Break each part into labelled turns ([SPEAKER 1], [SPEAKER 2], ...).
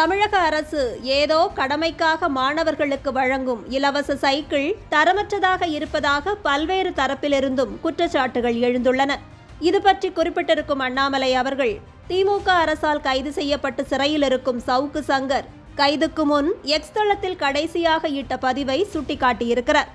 [SPEAKER 1] தமிழக அரசு ஏதோ கடமைக்காக மாணவர்களுக்கு வழங்கும் இலவச சைக்கிள் தரமற்றதாக இருப்பதாக பல்வேறு தரப்பிலிருந்தும் குற்றச்சாட்டுகள் எழுந்துள்ளன. இது பற்றி குறிப்பிட்டிருக்கும் அண்ணாமலை அவர்கள் திமுக அரசால் கைது செய்யப்பட்டு சிறையில் இருக்கும் சவுக்கு சங்கர் கைதுக்கு முன் எக்ஸ் தளத்தில் கடைசியாக இட்ட பதிவை சுட்டிக்காட்டியிருக்கிறார்.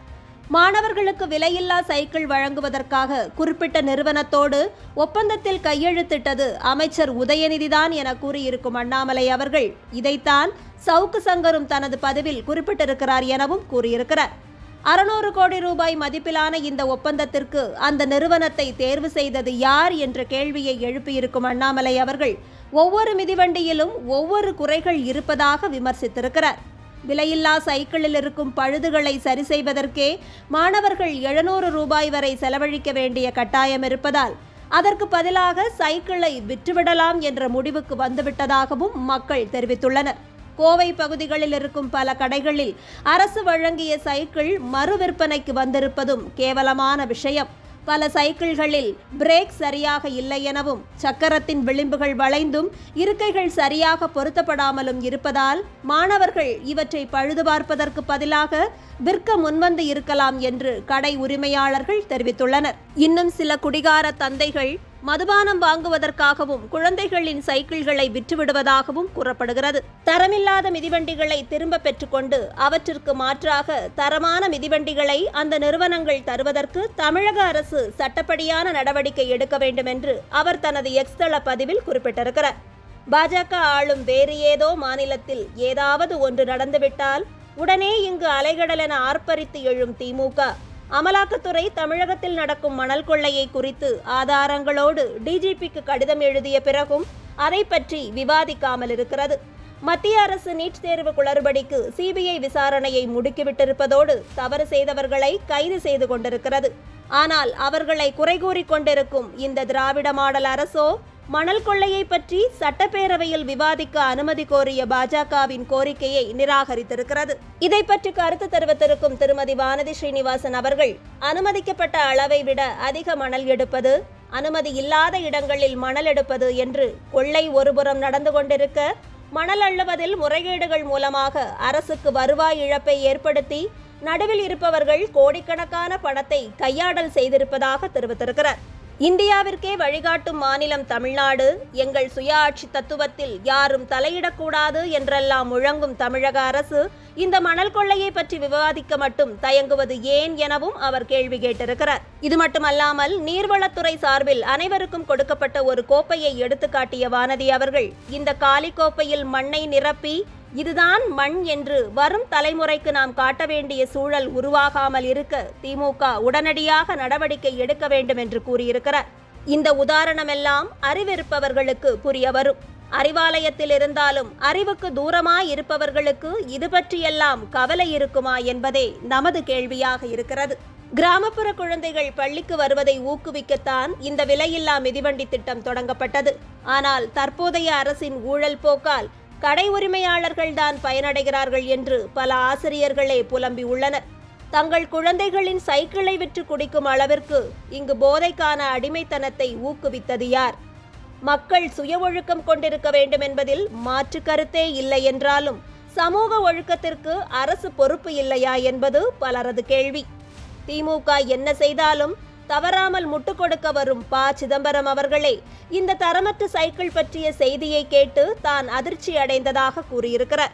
[SPEAKER 1] மாணவர்களுக்கு விலையில்லா சைக்கிள் வழங்குவதற்காக குறிப்பிட்ட நிறுவனத்தோடு ஒப்பந்தத்தில் கையெழுத்திட்டது அமைச்சர் உதயநிதிதான் என கூறியிருக்கும் அண்ணாமலை அவர்கள். இதைத்தான் சவுக்கு சங்கரும் தனது பதிவில் குறிப்பிட்டிருக்கிறார் எனவும் கூறியிருக்கிறார். அறுநூறு கோடி ரூபாய் மதிப்பிலான இந்த ஒப்பந்தத்திற்கு அந்த நிறுவனத்தை தேர்வு செய்தது யார் என்ற கேள்வியை எழுப்பியிருக்கும் அண்ணாமலை அவர்கள். ஒவ்வொரு மிதிவண்டியிலும் ஒவ்வொரு குறைகள் இருப்பதாக விமர்சித்திருக்கிறார். விலையில்லா சைக்கிளில் இருக்கும் பழுதுகளை சரி செய்வதற்கே மாணவர்கள் எழுநூறு ரூபாய் வரை செலவழிக்க வேண்டிய கட்டாயம் இருப்பதால் அதற்கு பதிலாக சைக்கிளை விற்றுவிடலாம் என்ற முடிவுக்கு வந்துவிட்டதாகவும் மக்கள் தெரிவித்துள்ளனர். கோவை பகுதிகளில் இருக்கும் பல கடைகளில் அரசு வழங்கிய சைக்கிள் மறு விற்பனைக்கு வந்திருப்பதும் கேவலமான விஷயம். பல சைக்கிள்களில் பிரேக் சரியாக இல்லை எனவும் சக்கரத்தின் விளிம்புகள் வளைந்தும் இருக்கைகள் சரியாக பொருத்தப்படாமலும் இருப்பதால் மாணவர்கள் இவற்றை பழுது பார்ப்பதற்கு பதிலாக விற்க முன்வந்து இருக்கலாம் என்று கடை உரிமையாளர்கள் தெரிவித்துள்ளனர். இன்னும் சில குடிகார தந்தைகள் மதுபானம் வாங்குவதற்காகவும் குழந்தைகளின் சைக்கிள்களை விற்றுவிடுவதாகவும் கூறப்படுகிறது. தரமில்லாத மிதிவண்டிகளை திரும்ப பெற்றுக்கொண்டு அவற்றிற்கு மாற்றாக தரமான மிதிவண்டிகளை அந்த நிறுவனங்கள் தருவதற்கு தமிழக அரசு சட்டப்படியான நடவடிக்கை எடுக்க வேண்டும் என்று அவர் தனது எக்ஸ்தள பதிவில் குறிப்பிட்டிருக்கிறார். பாஜக ஆளும் வேறு ஏதோ மாநிலத்தில் ஏதாவது ஒன்று நடந்துவிட்டால் உடனே இங்கு அலைகடலென ஆர்ப்பரித்து எழும் திமுக அமலாக்கத்துறை தமிழகத்தில் நடக்கும் மணல் கொள்ளையை குறித்து ஆதாரங்களோடு டிஜிபிக்கு கடிதம் எழுதிய பிறகும் அதை பற்றி விவாதிக்காமல் இருக்கிறது. மத்திய அரசு நீட் தேர்வு குளறுபடிக்கு சிபிஐ விசாரணையை முடுக்கிவிட்டிருப்பதோடு தவறு செய்தவர்களை கைது செய்து கொண்டிருக்கிறது. ஆனால் அவர்களை குறை கூறிக் கொண்டிருக்கும் இந்த திராவிட மாடல் அரசோ மணல் கொள்ளையை பற்றி சட்டப்பேரவையில் விவாதிக்க அனுமதி கோரிய பாஜகவின் கோரிக்கையை நிராகரித்திருக்கிறது. இதை பற்றி கருத்து தெரிவித்திருக்கும் திருமதி வானதி ஸ்ரீனிவாசன் அவர்கள் அனுமதிக்கப்பட்ட அளவை விட அதிக மணல் எடுப்பது அனுமதி இல்லாத இடங்களில் மணல் எடுப்பது என்று கொள்ளை ஒருபுறம் நடந்து கொண்டிருக்க மணல் அள்ளுவதில் முறைகேடுகள் மூலமாக அரசுக்கு வருவாய் இழப்பை ஏற்படுத்தி நடுவில் இருப்பவர்கள் கோடிக்கணக்கான பணத்தை கையாடல் செய்திருப்பதாக தெரிவித்திருக்கிறார். இந்தியாவிற்கே வழிகாட்டும் மாநிலம் தமிழ்நாடு எங்கள் சுயாட்சி தத்துவத்தில் யாரும் தலையிடக்கூடாது என்றெல்லாம் முழங்கும் தமிழக அரசு இந்த மணல் கொள்ளையை பற்றி விவாதிக்க மட்டும் தயங்குவது ஏன் எனவும் அவர் கேள்வி கேட்டிருக்கிறார். இது மட்டுமல்லாமல் நீர்வளத்துறை சார்பில் அனைவருக்கும் கொடுக்கப்பட்ட ஒரு கோப்பையை எடுத்துக்காட்டிய வானதி அவர்கள் இந்த காலி கோப்பையில் மண்ணை நிரப்பி இதுதான் மண் என்று வரும் தலைமுறைக்கு நாம் காட்ட வேண்டிய சூழல் உருவாகாமல் இருக்க திமுக உடனடியாக நடவடிக்கை எடுக்க வேண்டும் என்று கூறியிருக்கிறார். இந்த உதாரணமெல்லாம் அறிவிருப்பவர்களுக்கு புரிய வரும். அறிவாலயத்தில் இருந்தாலும் அறிவுக்கு தூரமாய் இருப்பவர்களுக்கு இது பற்றியெல்லாம் கவலை இருக்குமா என்பதே நமது கேள்வியாக இருக்கிறது. கிராமப்புற குழந்தைகள் பள்ளிக்கு வருவதை ஊக்குவிக்கத்தான் இந்த விலையில்லா மிதிவண்டி திட்டம் தொடங்கப்பட்டது. ஆனால் தற்போதைய அரசின் ஊழல் போக்கால் கடை உரிமையாளர்கள் தான் பயனடைகிறார்கள் என்று பல ஆசிரியர்களே புலம்பி உள்ளனர் தங்கள் குழந்தைகளின் சைக்கிளை விற்று குடிக்கும் அளவிற்கு இங்கு போதைக்கான அடிமைத்தனத்தை ஊக்குவித்தது யார்? மக்கள் சுய ஒழுக்கம் கொண்டிருக்க வேண்டும் என்பதில் மாற்று கருத்தே இல்லை என்றாலும் சமூக ஒழுக்கத்திற்கு அரசு பொறுப்பு இல்லையா என்பது பலரது கேள்வி. திமுக என்ன செய்தாலும் தவறாமல் முட்டு கொடுக்க வரும் ப சிதம்பரம் அவர்களே இந்த தரமற்ற சைக்கிள் பற்றிய செய்தியை கேட்டு தான் அதிர்ச்சி அடைந்ததாக கூறியிருக்கிறார்.